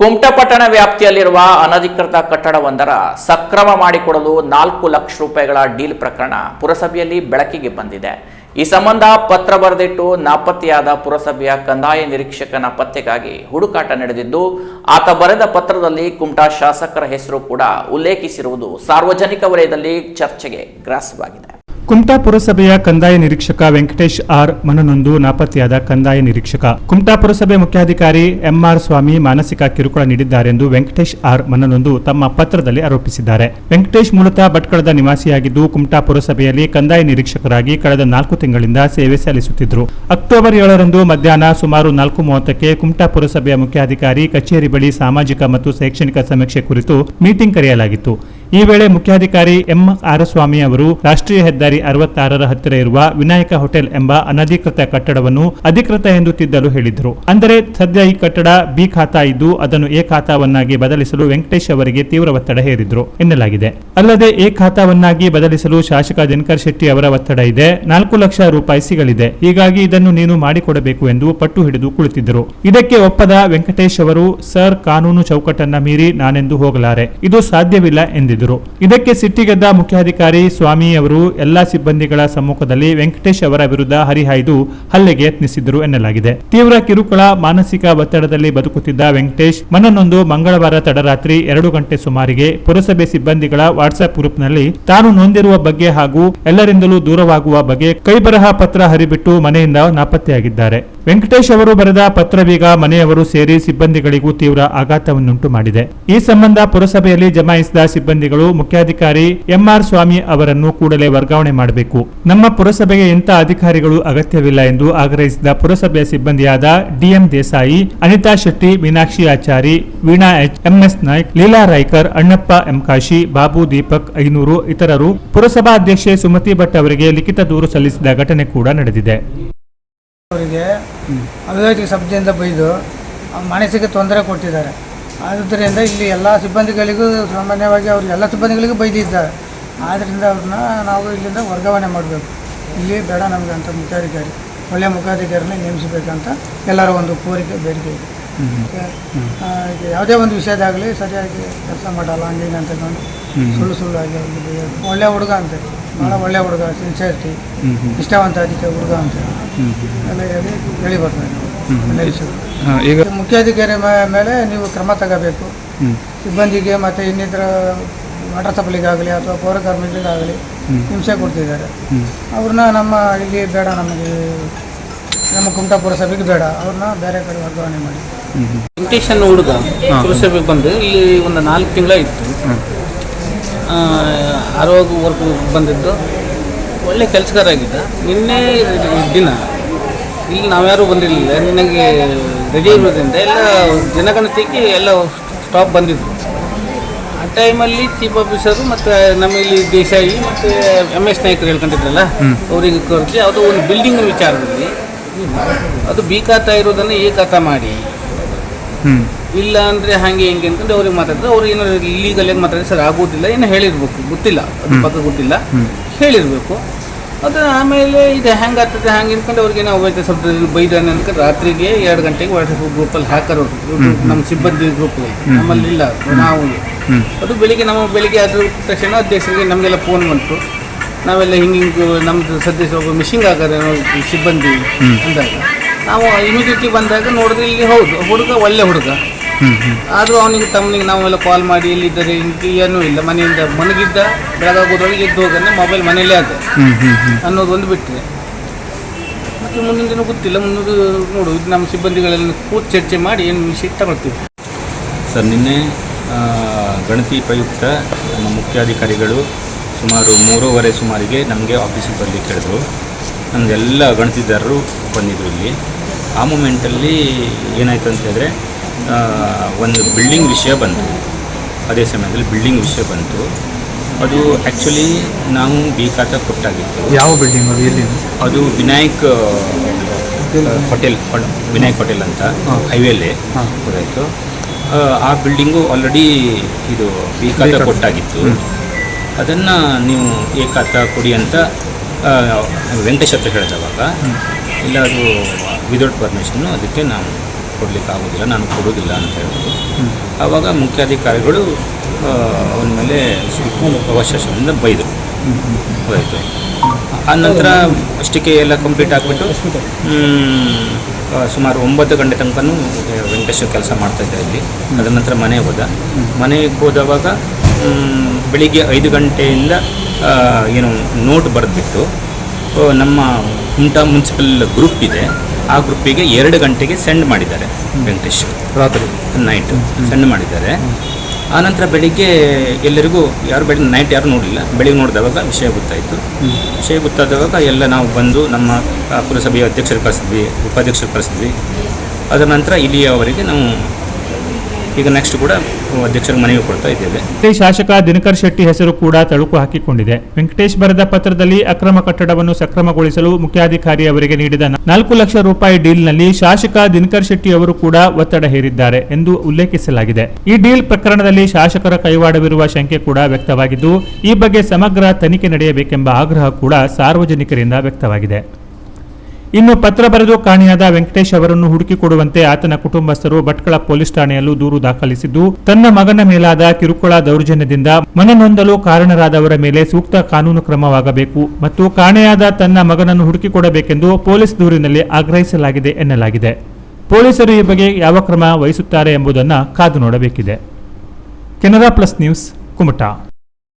ಕುಮಟಪಟ್ಟಣ ವ್ಯಾಪ್ತಿಯಲ್ಲಿರುವ ಅನಧಿಕೃತ ಕಟ್ಟಡವೊಂದರ ಸಕ್ರಮ ಮಾಡಿಕೊಡಲು ನಾಲ್ಕು ಲಕ್ಷ ರೂಪಾಯಿಗಳ ಡೀಲ್ ಪ್ರಕರಣ ಪುರಸಭೆಯಲ್ಲಿ ಬೆಳಕಿಗೆ ಬಂದಿದೆ. ಈ ಸಂಬಂಧ ಪತ್ರ ಬರೆದಿಟ್ಟು ನಾಪತ್ತೆಯಾದ ಪುರಸಭೆಯ ಕಂದಾಯ ನಿರೀಕ್ಷಕನ ಪತ್ತೆಗಾಗಿ ಹುಡುಕಾಟ ನಡೆದಿದ್ದು, ಆತ ಬರೆದ ಪತ್ರದಲ್ಲಿ ಕುಮಟಾ ಶಾಸಕರ ಹೆಸರು ಕೂಡ ಉಲ್ಲೇಖಿಸಿರುವುದು ಸಾರ್ವಜನಿಕ ವಲಯದಲ್ಲಿ ಚರ್ಚೆಗೆ ಗ್ರಾಸವಾಗಿದೆ. ಕುಮಟಾ ಪುರಸಭೆಯ ಕಂದಾಯ ನಿರೀಕ್ಷಕ ವೆಂಕಟೇಶ್ ಆರ್ ಮನನೊಂದು ನಾಪತ್ತೆಯಾದ ಕಂದಾಯ ನಿರೀಕ್ಷಕ. ಕುಮಟಾ ಪುರಸಭೆ ಮುಖ್ಯಾಧಿಕಾರಿ ಎಂಆರ್ ಸ್ವಾಮಿ ಮಾನಸಿಕ ಕಿರುಕುಳ ನೀಡಿದ್ದಾರೆಂದು ವೆಂಕಟೇಶ್ ಆರ್ ಮನನೊಂದು ತಮ್ಮ ಪತ್ರದಲ್ಲಿ ಆರೋಪಿಸಿದ್ದಾರೆ. ವೆಂಕಟೇಶ್ ಮೂಲತಃ ಭಟ್ಕಳದ ನಿವಾಸಿಯಾಗಿದ್ದು, ಕುಮಟಾ ಪುರಸಭೆಯಲ್ಲಿ ಕಂದಾಯ ನಿರೀಕ್ಷಕರಾಗಿ ಕಳೆದ ನಾಲ್ಕು ತಿಂಗಳಿಂದ ಸೇವೆ ಸಲ್ಲಿಸುತ್ತಿದ್ದರು ಅಕ್ಟೋಬರ್ ಏಳರಂದು ಮಧ್ಯಾಹ್ನ ಸುಮಾರು ನಾಲ್ಕು ಮೂವತ್ತಕ್ಕೆ ಕುಮಟಾ ಪುರಸಭೆಯ ಮುಖ್ಯಾಧಿಕಾರಿ ಕಚೇರಿ ಬಳಿ ಸಾಮಾಜಿಕ ಮತ್ತು ಶೈಕ್ಷಣಿಕ ಸಮೀಕ್ಷೆ ಕುರಿತು ಮೀಟಿಂಗ್ ಕರೆಯಲಾಗಿತ್ತು. ಈ ವೇಳೆ ಮುಖ್ಯಾಧಿಕಾರಿ ಎಂ ಆರಸ್ವಾಮಿ ಅವರು ರಾಷ್ಟ್ರೀಯ ಹೆದ್ದಾರಿ ಅರವತ್ತಾರರ ಹತ್ತಿರ ಇರುವ ವಿನಾಯಕ ಹೋಟೆಲ್ ಎಂಬ ಅನಧಿಕೃತ ಕಟ್ಟಡವನ್ನು ಅಧಿಕೃತ ಎಂದು ತಿದ್ದಲು ಹೇಳಿದರು. ಅಂದರೆ ಸದ್ಯ ಈ ಕಟ್ಟಡ ಬಿ ಖಾತಾ ಇದ್ದು ಅದನ್ನು ಎ ಖಾತಾವನ್ನಾಗಿ ಬದಲಿಸಲು ವೆಂಕಟೇಶ್ ಅವರಿಗೆ ತೀವ್ರ ಒತ್ತಡ ಹೇರಿದ್ರು ಎನ್ನಲಾಗಿದೆ. ಅಲ್ಲದೆ ಎ ಖಾತಾವನ್ನಾಗಿ ಬದಲಿಸಲು ಶಾಸಕ ದಿನಕರ್ ಶೆಟ್ಟಿ ಅವರ ಒತ್ತಡ ಇದೆ. ನಾಲ್ಕು ಲಕ್ಷ ರೂಪಾಯಿ ಸಿಗಲಿದೆ. ಹೀಗಾಗಿ ಇದನ್ನು ನೀನು ಮಾಡಿಕೊಡಬೇಕು ಎಂದು ಪಟ್ಟು ಹಿಡಿದು ಕುಳಿತಿದ್ದರು. ಇದಕ್ಕೆ ಒಪ್ಪದ ವೆಂಕಟೇಶ್ ಅವರು, ಸರ್, ಕಾನೂನು ಚೌಕಟ್ಟನ್ನ ಮೀರಿ ನಾನೆಂದು ಹೋಗಲಾರೆ. ಇದು ಸಾಧ್ಯವಿಲ್ಲ ಎಂದಿದ್ದರು. ಇದಕ್ಕೆ ಸಿಟ್ಟಿಗೆದ್ದ ಮುಖ್ಯಾಧಿಕಾರಿ ಸ್ವಾಮಿ ಅವರು ಎಲ್ಲಾ ಸಿಬ್ಬಂದಿಗಳ ಸಮ್ಮುಖದಲ್ಲಿ ವೆಂಕಟೇಶ್ ಅವರ ವಿರುದ್ಧ ಹರಿಹಾಯ್ದು ಹಲ್ಲೆಗೆ ಯತ್ನಿಸಿದ್ದರು ಎನ್ನಲಾಗಿದೆ. ತೀವ್ರ ಕಿರುಕುಳ, ಮಾನಸಿಕ ಒತ್ತಡದಲ್ಲಿ ಬದುಕುತ್ತಿದ್ದ ವೆಂಕಟೇಶ್ ಮನನೊಂದು ಮಂಗಳವಾರ ತಡರಾತ್ರಿ ಎರಡು ಗಂಟೆ ಸುಮಾರಿಗೆ ಪುರಸಭೆ ಸಿಬ್ಬಂದಿಗಳ ವಾಟ್ಸ್ಆಪ್ ಗ್ರೂಪ್ನಲ್ಲಿ ತಾನು ನೊಂದಿರುವ ಬಗ್ಗೆ ಹಾಗೂ ಎಲ್ಲರಿಂದಲೂ ದೂರವಾಗುವ ಬಗ್ಗೆ ಕೈಬರಹ ಪತ್ರ ಹರಿಬಿಟ್ಟು ಮನೆಯಿಂದ ನಾಪತ್ತೆಯಾಗಿದ್ದಾರೆ. ವೆಂಕಟೇಶ್ ಅವರು ಬರೆದ ಪತ್ರವೀಗ ಮನೆಯವರು ಸೇರಿ ಸಿಬ್ಬಂದಿಗಳಿಗೂ ತೀವ್ರ ಆಘಾತವನ್ನುಂಟು ಮಾಡಿದೆ. ಈ ಸಂಬಂಧ ಪುರಸಭೆಯಲ್ಲಿ ಜಮಾಯಿಸಿದ ಸಿಬ್ಬಂದಿಗಳು ಮುಖ್ಯಾಧಿಕಾರಿ ಎಂಆರ್ ಸ್ವಾಮಿ ಅವರನ್ನು ಕೂಡಲೇ ವರ್ಗಾವಣೆ ಮಾಡಬೇಕು. ನಮ್ಮ ಪುರಸಭೆಗೆ ಇಂಥ ಅಧಿಕಾರಿಗಳು ಅಗತ್ಯವಿಲ್ಲ ಎಂದು ಆಗ್ರಹಿಸಿದ ಪುರಸಭೆಯ ಸಿಬ್ಬಂದಿಯಾದ DM Desai, Anitha Shetty, Meenakshi Achari, Veena H, MS Naik, Leela Raikar, Annappa M Kashi, Babu Deepak ಐನೂರು ಇತರರು ಪುರಸಭಾ ಅಧ್ಯಕ್ಷೆ ಸುಮತಿ ಭಟ್ ಅವರಿಗೆ ಲಿಖಿತ ದೂರು ಸಲ್ಲಿಸಿದ ಘಟನೆ ಕೂಡ ನಡೆದಿದೆ. ಅವರಿಗೆ ಅವಿವೇಕ ಶಬ್ದದಿಂದ ಬೈದು ಮನಸ್ಸಿಗೆ ತೊಂದರೆ ಕೊಟ್ಟಿದ್ದಾರೆ. ಆದ್ದರಿಂದ ಇಲ್ಲಿ ಎಲ್ಲ ಸಿಬ್ಬಂದಿಗಳಿಗೂ ಸಾಮಾನ್ಯವಾಗಿ ಅವ್ರಿಗೆ ಎಲ್ಲ ಸಿಬ್ಬಂದಿಗಳಿಗೂ ಬೈದಿದ್ದಾರೆ. ಆದ್ದರಿಂದ ಅವ್ರನ್ನ ನಾವು ಇಲ್ಲಿಂದ ವರ್ಗಾವಣೆ ಮಾಡಬೇಕು. ಇಲ್ಲಿ ಬೇಡ ನಮಗೆ ಅಂತ ಮುಖ್ಯಾಧಿಕಾರಿ ಒಳ್ಳೆಯ ಮುಖ್ಯಾಧಿಕಾರಿನೇ ನೇಮಿಸಬೇಕಂತ ಎಲ್ಲರ ಒಂದು ಕೋರಿಕೆ, ಬೇಡಿಕೆ ಇದೆ. ಯಾವುದೇ ಒಂದು ವಿಷಯದಾಗಲಿ ಸರಿಯಾಗಿ ಕೆಲಸ ಮಾಡಲ್ಲ ಹಂಗೆ ಹಿಂಗೆ ಅಂತಕೊಂಡು ಸುಳ್ಳು ಸುಳ್ಳು ಆಗಿ ಒಳ್ಳೆ ಹುಡುಗ ಅಂತ ಭಾಳ ಒಳ್ಳೆ ಹುಡುಗ ಸಿನ್ಸಿಯರಿಟಿ ಇಷ್ಟವಂತ ಅದಕ್ಕೆ ಹುಡುಗ ಅಂತ ಎಲ್ಲ ಹೇಳಿ ಹೇಳಿ ಬರ್ತಾರೆ ಈಗ ಮುಖ್ಯಾಧಿಕಾರಿ ಮೇಲೆ ನೀವು ಕ್ರಮ ತಗೋಬೇಕು. ಸಿಬ್ಬಂದಿಗೆ ಮತ್ತು ಇನ್ನಿತರ ವಾಟರ್ ಸಪ್ಲಿಗಾಗಲಿ ಅಥವಾ ಪೌರ ಕಾರ್ಮಿಕರಿಗಾಗಲಿ ಹಿಂಸೆ ಕೊಡ್ತಿದ್ದಾರೆ. ಅವ್ರನ್ನ ನಮ್ಮ ಇಲ್ಲಿ ಬೇಡ ನಮಗೆ. ನಮ್ಮ ಕುಮಟಾ ಪುರಸಭೆಗೆ ಬೇಡ ಅವ್ರನ್ನ ಬೇರೆ ಕಡೆ ವರ್ಗಾವಣೆ ಮಾಡಿ. ವೆಂಕಟೇಶ್ ಅನ್ನೋ ಹುಡುಗ ಪುರಸಭೆಗೆ ಬಂದು ಇಲ್ಲಿ ಒಂದು ನಾಲ್ಕು ತಿಂಗಳಾಯಿತು. ಆರೋಗ್ಯ ವರ್ಕ್ ಬಂದಿದ್ದು. ಒಳ್ಳೆ ಕೆಲಸಗಾರ ಆಗಿದ್ದ ನಿನ್ನೆ ದಿನ ಇಲ್ಲಿ ನಾವ್ಯಾರು ಬಂದಿರಲಿಲ್ಲ. ನಿನಗೆ ರಜೆ ಇರೋದ್ರಿಂದ ಎಲ್ಲ ಜನಗಣತಿಗೆ ಎಲ್ಲ ಸ್ಟಾಪ್ ಬಂದಿದ್ರು. ಆ ಟೈಮಲ್ಲಿ ಚೀಫ್ ಆಫೀಸರು ಮತ್ತು ನಮ್ಮ ಇಲ್ಲಿ ದೇಸಾಯಿ ಮತ್ತು ಎಂ ಎಸ್ ನಾಯಕರು ಹೇಳ್ಕೊಂಡಿದ್ರಲ್ಲ ಅವರಿಗೆ ಕರೆದು ಯಾವುದೋ ಒಂದು ಬಿಲ್ಡಿಂಗ್ ವಿಚಾರದಲ್ಲಿ ಅದು ಬಿ ಖಾತಾ ಇರೋದನ್ನು ಎ ಖಾತಾ ಮಾಡಿ. ಇಲ್ಲ ಅಂದರೆ ಹಾಗೆ ಹಿಂಗೆ ಅಂತಂದ್ರೆ ಅವ್ರಿಗೆ ಮಾತಾಡಿದ್ರೆ ಅವ್ರು ಏನೋ ಲೀಗಲ್ ಆಗಿ ಮಾತಾಡಿದ್ರೆ ಸರ್ ಆಗೋದಿಲ್ಲ ಏನು ಹೇಳಿರ್ಬೇಕು. ಗೊತ್ತಿಲ್ಲ ಅದು ಪಕ್ಕ ಗೊತ್ತಿಲ್ಲ. ಹೇಳಿರ್ಬೇಕು. ಅದು ಆಮೇಲೆ ಇದು ಹೆಂಗೆ ಆಗ್ತದೆ ಹಂಗೆ ಅನ್ಕೊಂಡು ಅವ್ರಿಗೆ ನಾವು ಹೋಯ್ತು ಸ್ವಲ್ಪ ಬೈದಾನೆ ಅನ್ಕೊಂಡು ರಾತ್ರಿಗೆ ಎರಡು ಗಂಟೆಗೆ ವಾಟ್ಸಪ್ ಗ್ರೂಪಲ್ಲಿ ಹಾಕರ್ ನಮ್ಮ ಸಿಬ್ಬಂದಿ ಗ್ರೂಪ್ ನಮ್ಮಲ್ಲಿ ಇಲ್ಲ ನಾವು. ಅದು ಬೆಳಿಗ್ಗೆ ನಮ್ಮ ಬೆಳಿಗ್ಗೆ ಆದ ತಕ್ಷಣ ಅಧ್ಯಕ್ಷರಿಗೆ ನಮಗೆಲ್ಲ ಫೋನ್ ಬಂತು. ನಾವೆಲ್ಲ ಹಿಂಗೆ ಹಿಂಗೆ ನಮ್ದು ಸದ್ಯ ಒಬ್ಬ ಮಿಷಿಂಗ್ ಆಗದೆ ಸಿಬ್ಬಂದಿ ಅಂದಾಗ ನಾವು ಇಮಿಡಿಯೇಟ್ಲಿ ಬಂದಾಗ ನೋಡಿದ್ರೆ ಇಲ್ಲಿ ಹೌದು ಹುಡುಗ ಒಳ್ಳೆ ಹುಡುಗ. ಆದರೂ ಅವನಿಗೆ ತಮ್ಮನಿಗೆ ನಾವೆಲ್ಲ ಕಾಲ್ ಮಾಡಿ ಎಲ್ಲಿದ್ದಾರೆ ಹಿಂಗೆ ಏನೂ ಇಲ್ಲ ಮನೆಯಿಂದ ಮನಗಿದ್ದ ಬೆಳಗಾಗೋದ್ರೊಳಗೆ ಎದ್ದು ಹೋಗಂದ್ರೆ ಮೊಬೈಲ್ ಮನೆಯಲ್ಲೇ ಆದ. ಅನ್ನೋದು ಒಂದು ಬಿಟ್ಟರೆ ಮತ್ತು ಮುಂದಿನ ದಿನ ಗೊತ್ತಿಲ್ಲ ಮುಂದೆ ನೋಡು ಇದು ನಮ್ಮ ಸಿಬ್ಬಂದಿಗಳೆಲ್ಲ ಕೂತು ಚರ್ಚೆ ಮಾಡಿ ಏನು ವಿಷಯ ತಗೊಳ್ತೀವಿ. ಸರ್ ನಿನ್ನೆ ಗಣತಿ ಉಪಯುಕ್ತ ನಮ್ಮ ಮುಖ್ಯಾಧಿಕಾರಿಗಳು ಸುಮಾರು ಮೂರುವರೆ ಸುಮಾರಿಗೆ ನಮಗೆ ಆಫೀಸಿಗೆ ಬರಲಿಕ್ಕೆ ಹೇಳಿದ್ರು. ನಮಗೆಲ್ಲ ಗಣತಿದಾರರು ಬಂದಿದ್ದರು ಇಲ್ಲಿ. ಆ ಮೂಮೆಂಟಲ್ಲಿ ಏನಾಯಿತು ಅಂತ ಹೇಳಿದ್ರೆ ಒಂದು ಬಿಲ್ಡಿಂಗ್ ವಿಷಯ ಬಂತು. ಅದೇ ಸಮಯದಲ್ಲಿ ಬಿಲ್ಡಿಂಗ್ ವಿಷಯ ಬಂತು. ಅದು ಆ್ಯಕ್ಚುಲಿ ನಾವು ಬಿ ಖಾತಾ ಕೊಟ್ಟಾಗಿತ್ತು. ಯಾವ ಬಿಲ್ಡಿಂಗ್ ಅದು ಎಲ್ಲಿ ಅದು? ವಿನಾಯಕ್ ಹೋಟೆಲ್ ವಿನಾಯಕ್ ಹೋಟೆಲ್ ಅಂತ ಹೈವೇಲೇ ಗೊತ್ತಾಯಿತು. ಆ ಬಿಲ್ಡಿಂಗು ಆಲ್ರೆಡಿ ಇದು ಬಿ ಖಾತಾ ಕೊಟ್ಟಾಗಿತ್ತು. ಅದನ್ನು ನೀವು ಏಕಾತ ಕೊಡಿ ಅಂತ ವೆಂಕಟೇಶ್ ಹತ್ರ ಹೇಳಿದವಾಗ. ಇಲ್ಲ ಅದು ವಿದೌಟ್ ಪರ್ಮಿಷನ್ನು ಅದಕ್ಕೆ ನಾನು ಕೊಡಲಿಕ್ಕೆ ಆಗೋದಿಲ್ಲ, ನಾನು ಕೊಡೋದಿಲ್ಲ ಅಂತ ಹೇಳಿದ್ರು. ಆವಾಗ ಮುಖ್ಯಾಧಿಕಾರಿಗಳು ಅವನ ಮೇಲೆ ಅವಶೇಷದಿಂದ ಬೈದರು. ಹೋಯಿತು ಆ ನಂತರ ಅಷ್ಟಕ್ಕೆ ಎಲ್ಲ ಕಂಪ್ಲೀಟ್ ಆಗಿಬಿಟ್ಟು ಸುಮಾರು ಒಂಬತ್ತು ಗಂಟೆ ತನಕನೂ ವೆಂಕಟೇಶ್ವರ ಕೆಲಸ ಮಾಡ್ತಾಯಿದ್ದೆ ಇಲ್ಲಿ. ಅದರ ನಂತರ ಮನೆಗೆ ಹೋದ. ಮನೆಗೆ ಹೋದವಾಗ ಬೆಳಿಗ್ಗೆ ಐದು ಗಂಟೆಯಿಂದ ಏನು ನೋಟ್ ಬರೆದ್ಬಿಟ್ಟು ನಮ್ಮ ಹುಂಟಾ ಮುನ್ಸಿಪಲ್ ಗ್ರೂಪ್ ಇದೆ. ಆ ಗ್ರೂಪಿಗೆ ಎರಡು ಗಂಟೆಗೆ ಸೆಂಡ್ ಮಾಡಿದ್ದಾರೆ ವೆಂಕಟೇಶ್. ರಾತ್ರಿ. ನೈಟ್ ಸೆಂಡ್ ಮಾಡಿದ್ದಾರೆ. ಆನಂತರ ಬೆಳಿಗ್ಗೆ ಎಲ್ಲರಿಗೂ ಯಾರು ಬೆಳಿಗ್ಗೆ ನೈಟ್ ಯಾರು ನೋಡಲಿಲ್ಲ. ಬೆಳಿಗ್ಗೆ ನೋಡಿದವಾಗ ವಿಷಯ ಗೊತ್ತಾಯಿತು. ವಿಷಯ ಗೊತ್ತಾದವಾಗ ಎಲ್ಲ ನಾವು ಬಂದು ನಮ್ಮ ಪುರಸಭೆಯ ಅಧ್ಯಕ್ಷರು ಕಳಿಸಿದ್ವಿ ಉಪಾಧ್ಯಕ್ಷರು ಕಳಿಸಿದ್ವಿ ಅದರ ನಂತರ ಇಲ್ಲಿಯವರೆಗೆ ನಾವು ಈಗ ನೆಕ್ಸ್ಟ್ ಕೂಡ ಅಧ್ಯಕ್ಷರ ಮನವಿ ಕೊಡ್ತಾ ಇದ್ದೇವೆ. ಶಾಸಕ ದಿನಕರ್ ಶೆಟ್ಟಿ ಹೆಸರು ಕೂಡ ತಳುಕು ಹಾಕಿಕೊಂಡಿದೆ. ವೆಂಕಟೇಶ್ ಬರೆದ ಪತ್ರದಲ್ಲಿ ಅಕ್ರಮ ಕಟ್ಟಡವನ್ನು ಸಕ್ರಮಗೊಳಿಸಲು ಮುಖ್ಯಾಧಿಕಾರಿ ಅವರಿಗೆ ನೀಡಿದ ನಾಲ್ಕು ಲಕ್ಷ ರೂಪಾಯಿ ಡೀಲ್ನಲ್ಲಿ ಶಾಸಕ ದಿನಕರ್ ಶೆಟ್ಟಿ ಅವರು ಕೂಡ ಒತ್ತಡ ಹೇರಿದ್ದಾರೆ ಎಂದು ಉಲ್ಲೇಖಿಸಲಾಗಿದೆ. ಈ ಡೀಲ್ ಪ್ರಕರಣದಲ್ಲಿ ಶಾಸಕರ ಕೈವಾಡವಿರುವ ಶಂಕೆ ಕೂಡ ವ್ಯಕ್ತವಾಗಿದ್ದು, ಈ ಬಗ್ಗೆ ಸಮಗ್ರ ತನಿಖೆ ನಡೆಯಬೇಕೆಂಬ ಆಗ್ರಹ ಕೂಡ ಸಾರ್ವಜನಿಕರಿಂದ ವ್ಯಕ್ತವಾಗಿದೆ. ಇನ್ನು ಪತ್ರ ಬರೆದು ಕಾಣೆಯಾದ ವೆಂಕಟೇಶ್ ಅವರನ್ನು ಹುಡುಕಿಕೊಡುವಂತೆ ಆತನ ಕುಟುಂಬಸ್ಥರು ಭಟ್ಕಳ ಪೊಲೀಸ್ ಠಾಣೆಯಲ್ಲೂ ದೂರು ದಾಖಲಿಸಿದ್ದು, ತನ್ನ ಮಗನ ಮೇಲಾದ ಕಿರುಕುಳ ದೌರ್ಜನ್ಯದಿಂದ ಮನನೊಂದಲು ಕಾರಣರಾದವರ ಮೇಲೆ ಸೂಕ್ತ ಕಾನೂನು ಕ್ರಮವಾಗಬೇಕು ಮತ್ತು ಕಾಣೆಯಾದ ತನ್ನ ಮಗನನ್ನು ಹುಡುಕಿಕೊಡಬೇಕೆಂದು ಪೊಲೀಸ್ ದೂರಿನಲ್ಲಿ ಆಗ್ರಹಿಸಲಾಗಿದೆ ಎನ್ನಲಾಗಿದೆ. ಪೊಲೀಸರು ಈ ಬಗ್ಗೆ ಯಾವ ಕ್ರಮ ವಹಿಸುತ್ತಾರೆ ಎಂಬುದನ್ನು ಕಾದು ನೋಡಬೇಕಿದೆ. Canara plus news, Kumta.